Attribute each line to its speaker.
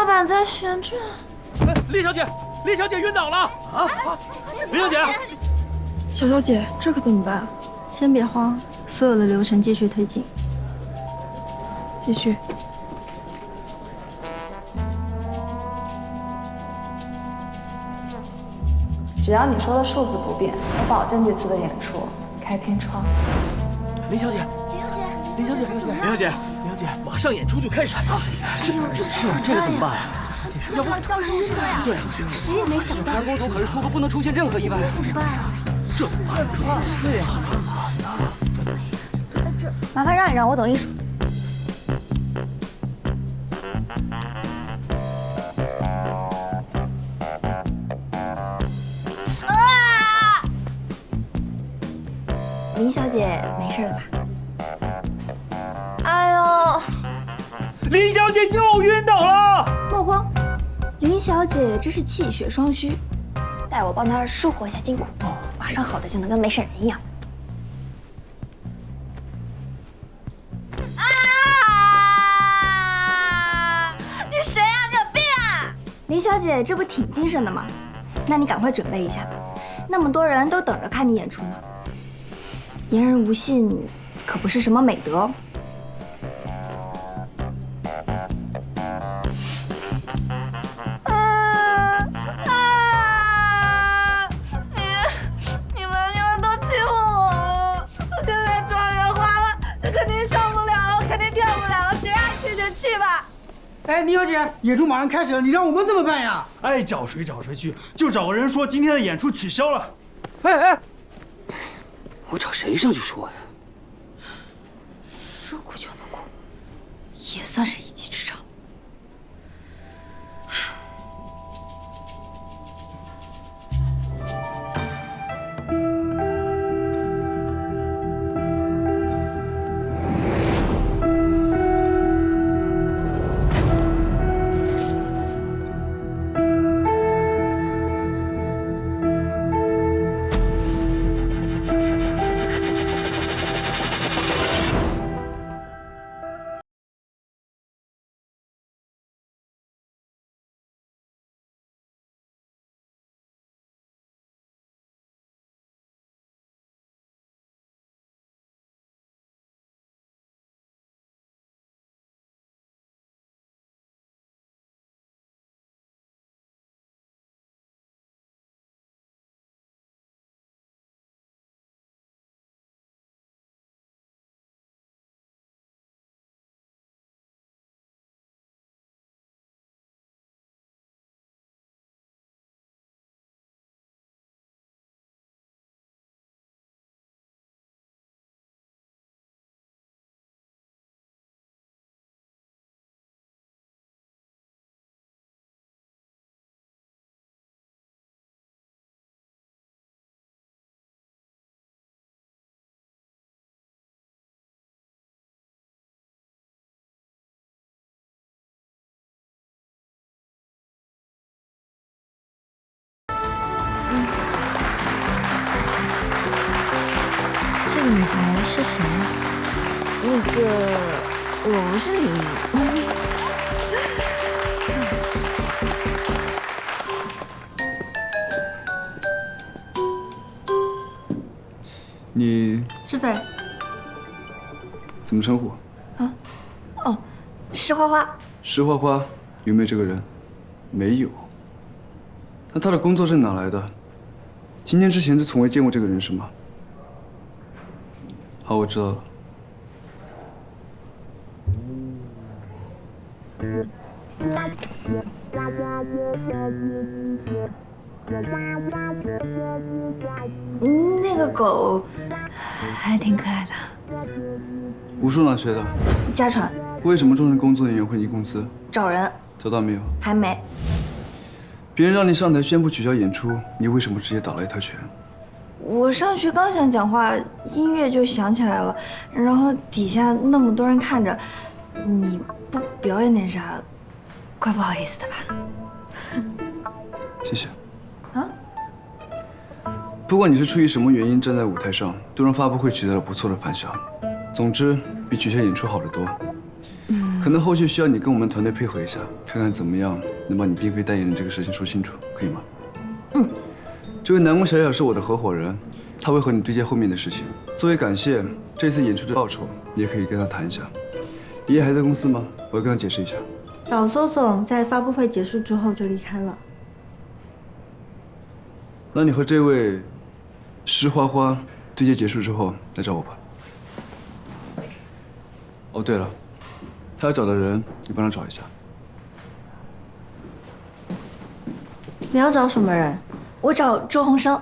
Speaker 1: 老板在旋转。
Speaker 2: 哎厉小姐，厉小姐晕倒了！啊，厉小姐，
Speaker 1: 小小姐，这可怎么办？
Speaker 3: 先别慌，所有的流程继续推进。
Speaker 1: 继续。
Speaker 4: 只要你说的数字不变，我保证这次的演出开天窗。
Speaker 2: 林小姐，林小姐，林小姐，林小姐，林小姐，马上演出就开始了，这这这个怎么办啊？
Speaker 5: 要不叫师哥呀？
Speaker 2: 对，
Speaker 5: 谁也没想到。
Speaker 2: 韩公总可是说过不能出现任何意外，
Speaker 5: 怎么办啊？
Speaker 2: 这怎么办？
Speaker 5: 对呀。
Speaker 3: 麻烦让一让，我懂艺术。林小姐没事了吧？
Speaker 2: 林小姐又晕倒了。
Speaker 3: 莫慌，林小姐真是气血双虚，待我帮她舒活一下筋骨，马上好的就能跟没事人一样。
Speaker 1: 啊！你谁啊？你有病啊！
Speaker 3: 林小姐这不挺精神的吗？那你赶快准备一下吧，那么多人都等着看你演出呢。言而无信，可不是什么美德。
Speaker 1: 去吧。
Speaker 6: 哎，倪小姐，演出马上开始了，你让我们怎么办呀？
Speaker 7: 爱找谁找谁去，就找个人说今天的演出取消了。哎哎，
Speaker 2: 我找谁上去说呀？
Speaker 3: 说哭就能哭，也算是一技之是谁啊？
Speaker 1: 那个，我不是李怡。
Speaker 8: 你
Speaker 3: 志飞，
Speaker 8: 怎么称呼？
Speaker 3: 啊哦，石花花，
Speaker 8: 石花花有没有这个人？没有。那他的工作证哪来的？今天之前就从未见过这个人是吗？好，我知道了。
Speaker 3: 嗯，那个狗还挺可爱的。
Speaker 8: 武术哪学的？
Speaker 3: 家传，
Speaker 8: 为什么终身工作人员会进公司？
Speaker 3: 找人
Speaker 8: 找到没有？
Speaker 3: 还没。
Speaker 8: 别人让你上台宣布取消演出，你为什么直接打了一套拳？
Speaker 3: 我上去刚想讲话，音乐就响起来了，然后底下那么多人看着，你不表演点啥，怪不好意思的吧？
Speaker 8: 谢谢。
Speaker 3: 啊？
Speaker 8: 不管你是出于什么原因站在舞台上，都让发布会取得了不错的反响。总之，比取消演出好得多。
Speaker 3: 嗯，
Speaker 8: 可能后续需要你跟我们团队配合一下，看看怎么样能把你并非代言人这个事情说清楚，可以吗？
Speaker 3: 嗯。
Speaker 8: 这位南宫小小是我的合伙人，他会和你对接后面的事情。作为感谢这次演出的报酬，你也可以跟他谈一下。爷爷还在公司吗？我要跟他解释一下。
Speaker 3: 老邹总在发布会结束之后就离开了。
Speaker 8: 那你和这位石花花对接结束之后来找我吧。哦，对了，他要找的人，你帮他找一下。
Speaker 3: 你要找什么人？
Speaker 1: 我找周鸿生。